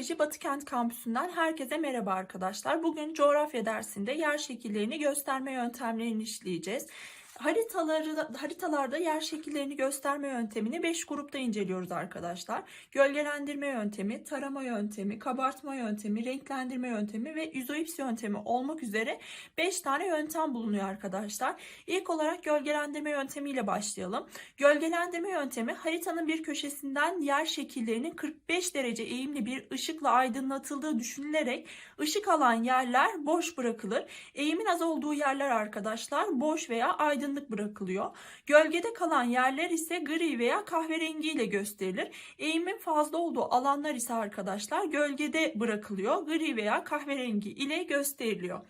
Biyoloji Batıkent Kampüsü'nden herkese merhaba arkadaşlar. Bugün coğrafya dersinde yer şekillerini gösterme yöntemlerini işleyeceğiz. Haritaları, haritalarda yer şekillerini gösterme yöntemini 5 grupta inceliyoruz arkadaşlar. Gölgelendirme yöntemi, tarama yöntemi, kabartma yöntemi, renklendirme yöntemi ve izoips yöntemi olmak üzere 5 tane yöntem bulunuyor arkadaşlar. İlk olarak gölgelendirme yöntemiyle başlayalım. Gölgelendirme yöntemi haritanın bir köşesinden yer şekillerinin 45 derece eğimli bir ışıkla aydınlatıldığı düşünülerek ışık alan yerler boş bırakılır. Eğimin az olduğu yerler arkadaşlar boş veya aydınlık bırakılıyor. Gölgede kalan yerler ise gri veya kahverengi ile gösterilir. Eğimin fazla olduğu alanlar ise arkadaşlar gölgede bırakılıyor. Gri veya kahverengi ile gösteriliyor.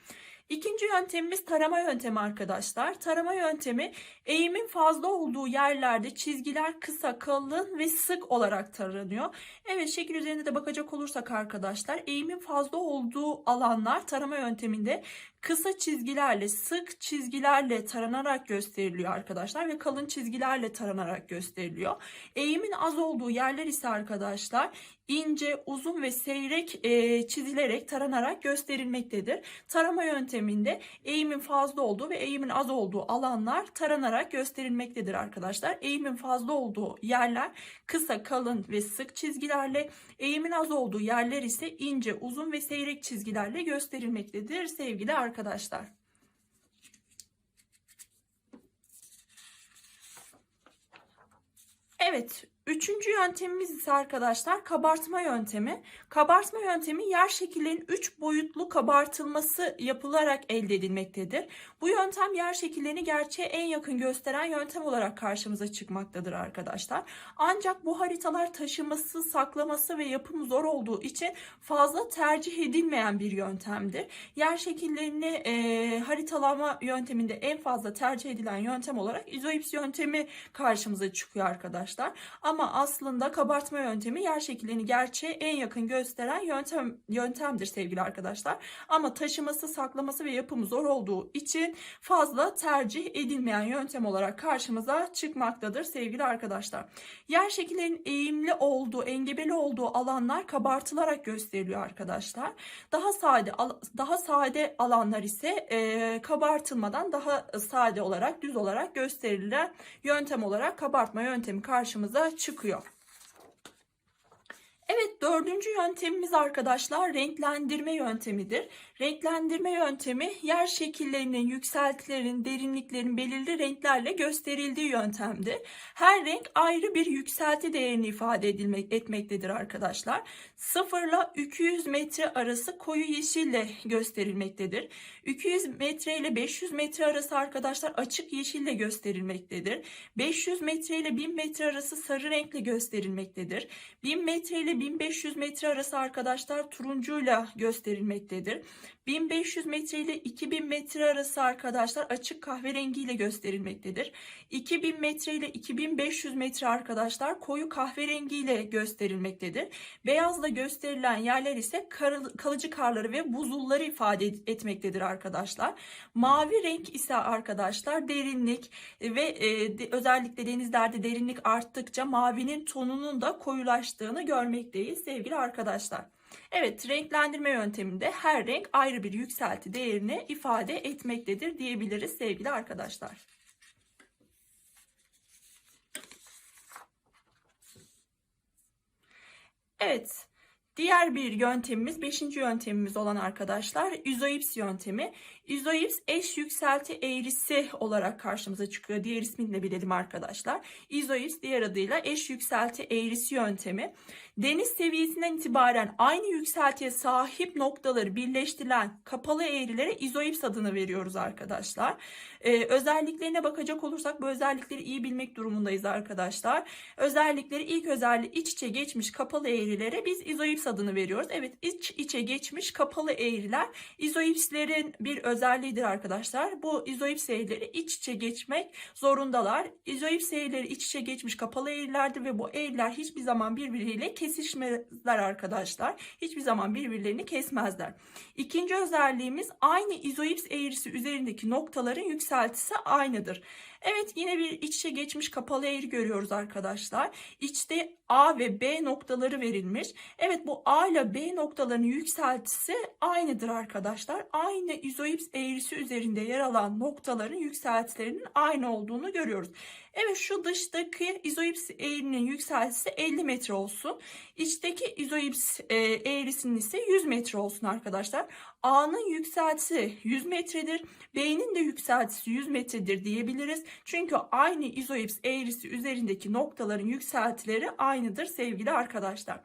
İkinci yöntemimiz tarama yöntemi arkadaşlar. Tarama yöntemi eğimin fazla olduğu yerlerde çizgiler kısa, kalın ve sık olarak taranıyor. Evet şekil üzerinde de bakacak olursak arkadaşlar eğimin fazla olduğu alanlar tarama yönteminde kısa çizgilerle, sık çizgilerle taranarak gösteriliyor arkadaşlar ve kalın çizgilerle taranarak gösteriliyor. Eğimin az olduğu yerler ise arkadaşlar ince, uzun ve seyrek e, çizilerek taranarak gösterilmektedir. Tarama yönteminde eğimin fazla olduğu ve eğimin az olduğu alanlar taranarak gösterilmektedir arkadaşlar. Eğimin fazla olduğu yerler kısa, kalın ve sık çizgilerle, eğimin az olduğu yerler ise ince, uzun ve seyrek çizgilerle gösterilmektedir sevgili arkadaşlar. Evet, üçüncü yöntemimiz ise arkadaşlar kabartma yöntemi. Kabartma yöntemi yer şekillerinin üç boyutlu kabartılması yapılarak elde edilmektedir. Bu yöntem yer şekillerini gerçeğe en yakın gösteren yöntem olarak karşımıza çıkmaktadır arkadaşlar. Ancak bu haritalar taşıması, saklaması ve yapımı zor olduğu için fazla tercih edilmeyen bir yöntemdir. Yer şekillerini e, haritalama yönteminde en fazla tercih edilen yöntem olarak izoips yöntemi karşımıza çıkıyor arkadaşlar. Ama aslında kabartma yöntemi yer şekillerini gerçeğe en yakın gösteren yöntem yöntemdir sevgili arkadaşlar. Ama taşıması, saklaması ve yapımı zor olduğu için fazla tercih edilmeyen yöntem olarak karşımıza çıkmaktadır sevgili arkadaşlar. Yer şekillerinin eğimli olduğu, engebeli olduğu alanlar kabartılarak gösteriliyor arkadaşlar. Daha sade daha sade alanlar ise e, kabartılmadan daha sade olarak, düz olarak gösterilen yöntem olarak kabartma yöntemi karşımıza çıkıyor çıkıyor. Evet dördüncü yöntemimiz arkadaşlar renklendirme yöntemidir. Renklendirme yöntemi yer şekillerinin, yükseltilerin, derinliklerin belirli renklerle gösterildiği yöntemdir. Her renk ayrı bir yükselti değerini ifade edilmek, etmektedir arkadaşlar. 0 ile 200 metre arası koyu yeşille gösterilmektedir. 200 metre ile 500 metre arası arkadaşlar açık yeşille gösterilmektedir. 500 metre ile 1000 metre arası sarı renkle gösterilmektedir. 1000 metre ile 1500 metre arası arkadaşlar turuncuyla gösterilmektedir. 1500 metre ile 2000 metre arası arkadaşlar açık kahverengi ile gösterilmektedir. 2000 metre ile 2500 metre arkadaşlar koyu kahverengi ile gösterilmektedir. Beyazla gösterilen yerler ise kalıcı karları ve buzulları ifade etmektedir arkadaşlar. Mavi renk ise arkadaşlar derinlik ve e, özellikle denizlerde derinlik arttıkça mavinin tonunun da koyulaştığını görmekteyiz sevgili arkadaşlar. Evet renklendirme yönteminde her renk ayrı bir yükselti değerini ifade etmektedir diyebiliriz sevgili arkadaşlar. Evet Diğer bir yöntemimiz, beşinci yöntemimiz olan arkadaşlar izoips yöntemi. İzoips eş yükselti eğrisi olarak karşımıza çıkıyor. Diğer ismini de bilelim arkadaşlar. İzoips diğer adıyla eş yükselti eğrisi yöntemi. Deniz seviyesinden itibaren aynı yükseltiye sahip noktaları birleştirilen kapalı eğrilere izoips adını veriyoruz arkadaşlar. Ee, özelliklerine bakacak olursak bu özellikleri iyi bilmek durumundayız arkadaşlar. Özellikleri ilk özelliği iç içe geçmiş kapalı eğrilere biz izoips adını veriyoruz. Evet iç içe geçmiş kapalı eğriler izoipslerin bir özelliği özelliğidir arkadaşlar. Bu izoips eğrileri iç içe geçmek zorundalar. İzoips eğrileri iç içe geçmiş kapalı eğrilerdir ve bu eğriler hiçbir zaman birbiriyle kesişmezler arkadaşlar. Hiçbir zaman birbirlerini kesmezler. İkinci özelliğimiz aynı izoips eğrisi üzerindeki noktaların yükseltisi aynıdır. Evet yine bir iç içe geçmiş kapalı eğri görüyoruz arkadaşlar. İçte A ve B noktaları verilmiş. Evet bu A ile B noktalarının yükseltisi aynıdır arkadaşlar. Aynı izoips eğrisi üzerinde yer alan noktaların yükseltilerinin aynı olduğunu görüyoruz. Evet şu dıştaki izoips eğrinin yükseltisi 50 metre olsun. İçteki izoips e, eğrisinin ise 100 metre olsun arkadaşlar. A'nın yükseltisi 100 metredir. B'nin de yükseltisi 100 metredir diyebiliriz. Çünkü aynı izoips eğrisi üzerindeki noktaların yükseltileri aynıdır sevgili arkadaşlar.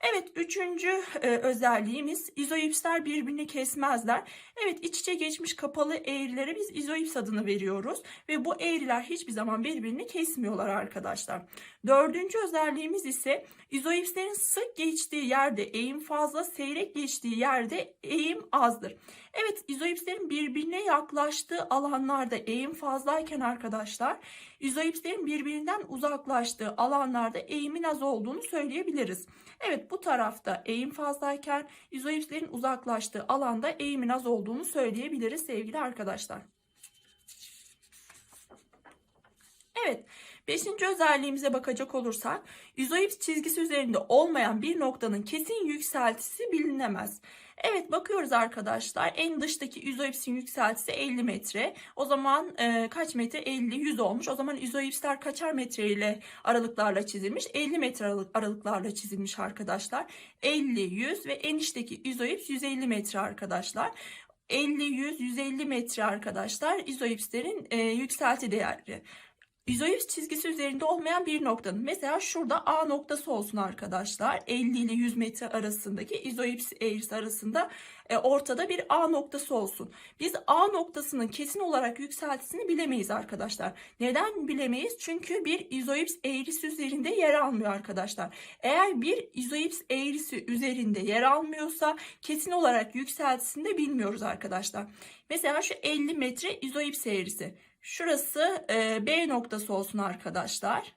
Evet üçüncü e, özelliğimiz izoipsler birbirini kesmezler. Evet iç içe geçmiş kapalı eğrilere biz izoips adını veriyoruz. Ve bu eğriler hiçbir zaman birbirini kesmiyorlar arkadaşlar. Dördüncü özelliğimiz ise izoipslerin sık geçtiği yerde eğim fazla, seyrek geçtiği yerde eğim azdır. Evet izoipslerin birbirine yaklaştığı alanlarda eğim fazlayken arkadaşlar izoipslerin birbirinden uzaklaştığı alanlarda eğimin az olduğunu söyleyebiliriz. Evet bu tarafta eğim fazlayken izoipslerin uzaklaştığı alanda eğimin az olduğunu söyleyebiliriz sevgili arkadaşlar. Evet, beşinci özelliğimize bakacak olursak, izoips çizgisi üzerinde olmayan bir noktanın kesin yükseltisi bilinemez. Evet bakıyoruz arkadaşlar. En dıştaki izoipsin yükseltisi 50 metre. O zaman e, kaç metre? 50, 100 olmuş. O zaman izoipsler kaçar metreyle aralıklarla çizilmiş? 50 metre aralıklarla çizilmiş arkadaşlar. 50, 100 ve enişteki izoips 150 metre arkadaşlar. 50, 100, 150 metre arkadaşlar izoipslerin e, yükselti değerleri. 100 çizgisi üzerinde olmayan bir noktanın mesela şurada A noktası olsun arkadaşlar 50 ile 100 metre arasındaki izoips eğrisi arasında e, ortada bir A noktası olsun. Biz A noktasının kesin olarak yükseltisini bilemeyiz arkadaşlar. Neden bilemeyiz? Çünkü bir izoips eğrisi üzerinde yer almıyor arkadaşlar. Eğer bir izoips eğrisi üzerinde yer almıyorsa kesin olarak yükseltisini de bilmiyoruz arkadaşlar. Mesela şu 50 metre izoips eğrisi. Şurası e, B noktası olsun arkadaşlar.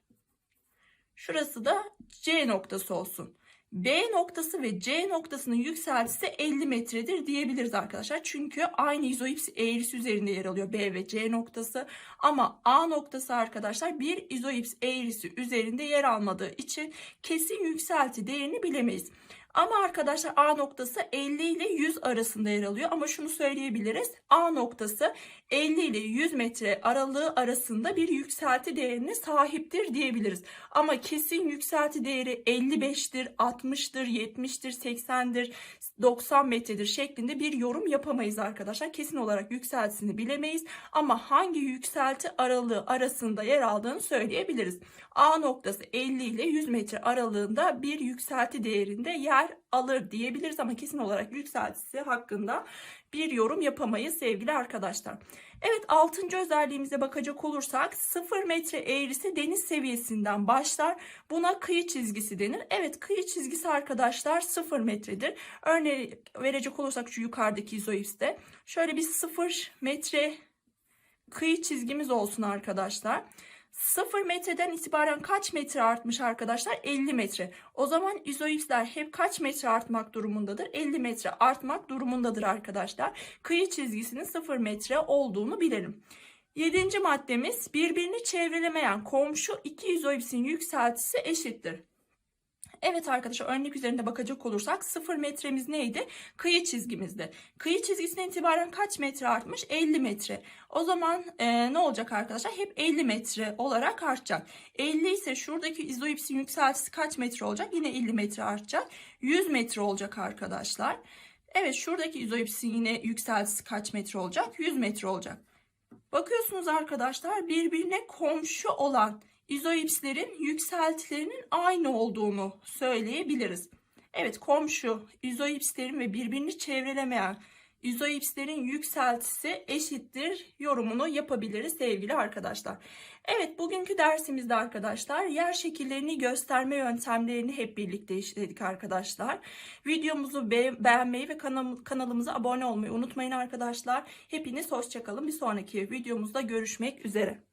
Şurası da C noktası olsun. B noktası ve C noktasının yükseltisi 50 metredir diyebiliriz arkadaşlar. Çünkü aynı izoips eğrisi üzerinde yer alıyor B ve C noktası. Ama A noktası arkadaşlar bir izoips eğrisi üzerinde yer almadığı için kesin yükselti değerini bilemeyiz. Ama arkadaşlar A noktası 50 ile 100 arasında yer alıyor. Ama şunu söyleyebiliriz. A noktası 50 ile 100 metre aralığı arasında bir yükselti değerine sahiptir diyebiliriz. Ama kesin yükselti değeri 55'tir, 60'tır, 70'tir, 80'dir, 90 metredir şeklinde bir yorum yapamayız arkadaşlar. Kesin olarak yükseltisini bilemeyiz. Ama hangi yükselti aralığı arasında yer aldığını söyleyebiliriz. A noktası 50 ile 100 metre aralığında bir yükselti değerinde yer alır diyebiliriz ama kesin olarak yükseltisi hakkında bir yorum yapamayız sevgili arkadaşlar. Evet 6. özelliğimize bakacak olursak 0 metre eğrisi deniz seviyesinden başlar. Buna kıyı çizgisi denir. Evet kıyı çizgisi arkadaşlar 0 metredir. Örneğin verecek olursak şu yukarıdaki izoipste şöyle bir 0 metre kıyı çizgimiz olsun arkadaşlar. 0 metreden itibaren kaç metre artmış arkadaşlar? 50 metre. O zaman izoipsler hep kaç metre artmak durumundadır? 50 metre artmak durumundadır arkadaşlar. Kıyı çizgisinin 0 metre olduğunu bilelim. Yedinci maddemiz birbirini çevrelemeyen komşu iki izoipsin yükseltisi eşittir. Evet arkadaşlar örnek üzerinde bakacak olursak 0 metremiz neydi? Kıyı çizgimizdi. Kıyı çizgisinden itibaren kaç metre artmış? 50 metre. O zaman e, ne olacak arkadaşlar? Hep 50 metre olarak artacak. 50 ise şuradaki izoipsin yükseltisi kaç metre olacak? Yine 50 metre artacak. 100 metre olacak arkadaşlar. Evet şuradaki izoipsin yine yükseltisi kaç metre olacak? 100 metre olacak. Bakıyorsunuz arkadaşlar birbirine komşu olan izoipslerin yükseltilerinin aynı olduğunu söyleyebiliriz. Evet komşu izoipslerin ve birbirini çevrelemeyen izoipslerin yükseltisi eşittir yorumunu yapabiliriz sevgili arkadaşlar. Evet bugünkü dersimizde arkadaşlar yer şekillerini gösterme yöntemlerini hep birlikte işledik arkadaşlar. Videomuzu be- beğenmeyi ve kanal- kanalımıza abone olmayı unutmayın arkadaşlar. Hepiniz hoşçakalın. Bir sonraki videomuzda görüşmek üzere.